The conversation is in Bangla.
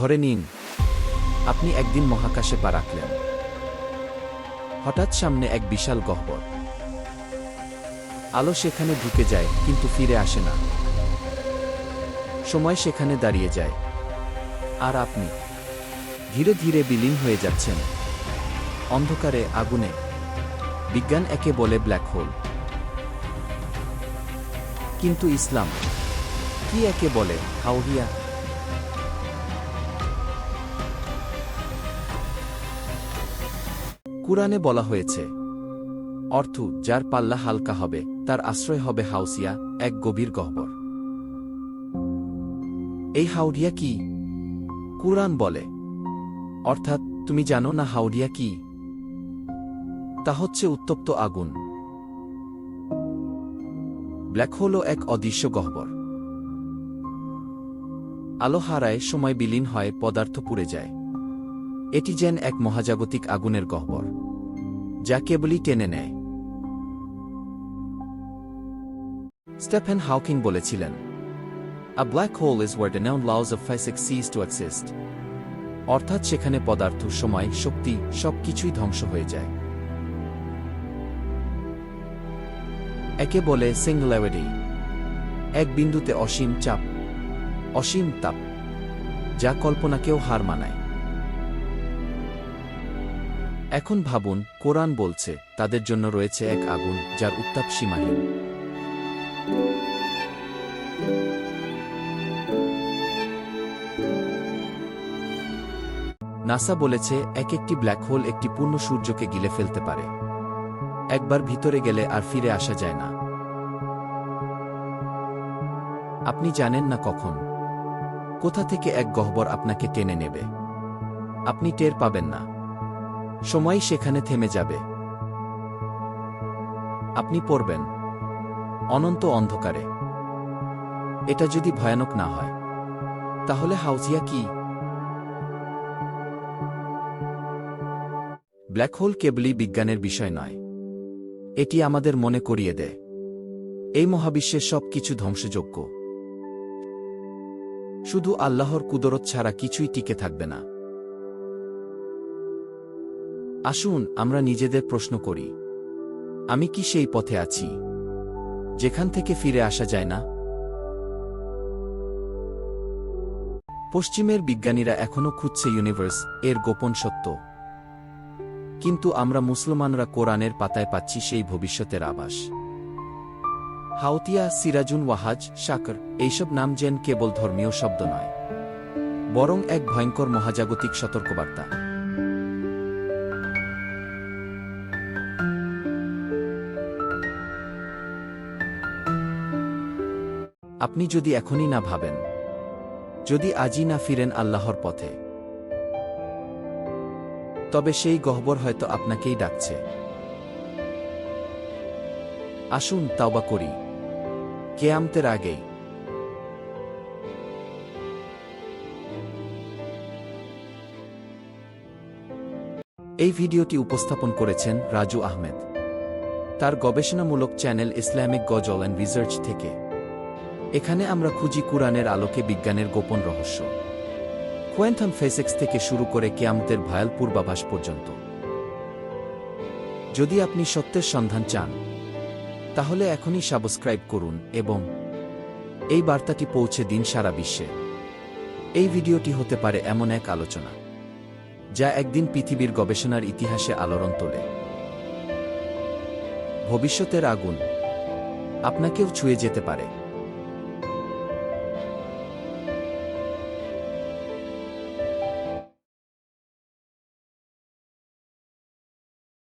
ধরে নিন, আপনি একদিন মহাকাশে পা রাখলেন। হঠাৎ সামনে এক বিশাল গহ্বর। আলো সেখানে ঢুকে যায়, কিন্তু ফিরে আসে না। সময় সেখানে দাঁড়িয়ে যায়। আর আপনি ধীরে ধীরে বিলীন হয়ে যাচ্ছেন। অন্ধকারে, আগুনে। বিজ্ঞান একে বলে ব্ল্যাক হোল। কিন্তু ইসলাম, কি একে বলে হাউহিয়া কুরআনে বলা হয়েছে, অর্থ যার পাল্লা হালকা হবে, তার আশ্রয় হবে হাউসিয়া, এক গভীর গহ্বর। এই হাউডিয়া কি? কুরআন বলে। অর্থাৎ তুমি জানো না হাউডিয়া কি? তা হচ্ছে উত্তপ্ত আগুন। ব্ল্যাক হোলও এক অদৃশ্য গহ্বর। আলো হারায় সময় বিলীন হয়, পদার্থ পুড়ে যায়। এটি যেন এক মহাজাগতিক আগুনের গহ্বর। যা কেবলই টেনে নেয়। স্টেফেন হাউকিং বলেছিলেন, A black hole where the known laws of physics cease to exist. অর্থাৎ সেখানে পদার্থ, সময়, শক্তি সব কিছুই ধ্বংস হয়ে যায়। একে বলে সিঙ্গুলারিটি এক বিন্দুতে অসীম চাপ, অসীম তাপ, যা কল্পনাকেও হার মানায়। এখন ভাবুন, কোরআন বলছে, তাদের জন্য রয়েছে এক আগুন, যার উত্তাপ সীমাহীন। নাসা বলেছে, এক একটি ব্ল্যাক হোল একটি পূর্ণ সূর্যকে গিলে ফেলতে পারে। একবার ভিতরে গেলে আর ফিরে আসা যায় না। আপনি জানেন না কখন। কোথা থেকে এক গহ্বর আপনাকে টেনে নেবে। আপনি টের পাবেন না। সময় সেখানে থেমে যাবে। আপনি পড়বেন। অনন্ত অন্ধকারে। এটা যদি ভয়ানক না হয়, তাহলে হাউজিয়া কি? ব্ল্যাক হোল কেবলই বিজ্ঞানের বিষয় নয়। এটি আমাদের মনে করিয়ে দেয়। এই মহাবিশ্বের সব কিছু ধ্বংসযোগ্য। শুধু আল্লাহর কুদরত ছাড়া কিছুই টিকে থাকবে না। আসুন, আমরা নিজেদের প্রশ্ন করি। আমি কি সেই পথে আছি? যেখান থেকে ফিরে আসা যায় না? পশ্চিমের বিজ্ঞানীরা এখনও খুঁজছে ইউনিভার্স, এর গোপন সত্য। কিন্তু আমরা মুসলমানরা কোরআনের পাতায় পাচ্ছি সেই ভবিষ্যতের আভাস। হাউতিয়া, সিরাজুন ওয়াহাজ, শাকর, এইসব নাম যেন কেবল ধর্মীয় শব্দ নয়। বরং এক ভয়ঙ্কর মহাজাগতিক সতর্কবার্তা। আপনি যদি এখনই না ভাবেন, যদি আজই না ফিরেন আল্লাহর পথে, তবে সেই গহ্বর হয়তো আপনাকেই ডাকছে। আসুন তাওবা করি। কেয়ামতের আগেই। এই ভিডিওটি উপস্থাপন করেছেন রাজু আহমেদ। তার গবেষণামূলক channel Islamic Ghazal and research থেকে। এখানে আমরা খুঁজি কুরআনের আলোকে বিজ্ঞানের গোপন রহস্য। কোয়েন্থাম ফেসেক্স থেকে শুরু করে কেয়ামতের ভয়াল পূর্বাভাস পর্যন্ত। যদি আপনি সত্যের সন্ধান চান, তাহলে এখনই সাবস্ক্রাইব করুন এবং এই বার্তাটি পৌঁছে দিন সারা বিশ্বে। এই ভিডিওটি হতে পারে এমন এক আলোচনা, যা একদিন পৃথিবীর গবেষণার ইতিহাসে আলোড়ন তোলে। ভবিষ্যতের আগুন আপনাকেও ছুঁয়ে যেতে পারে।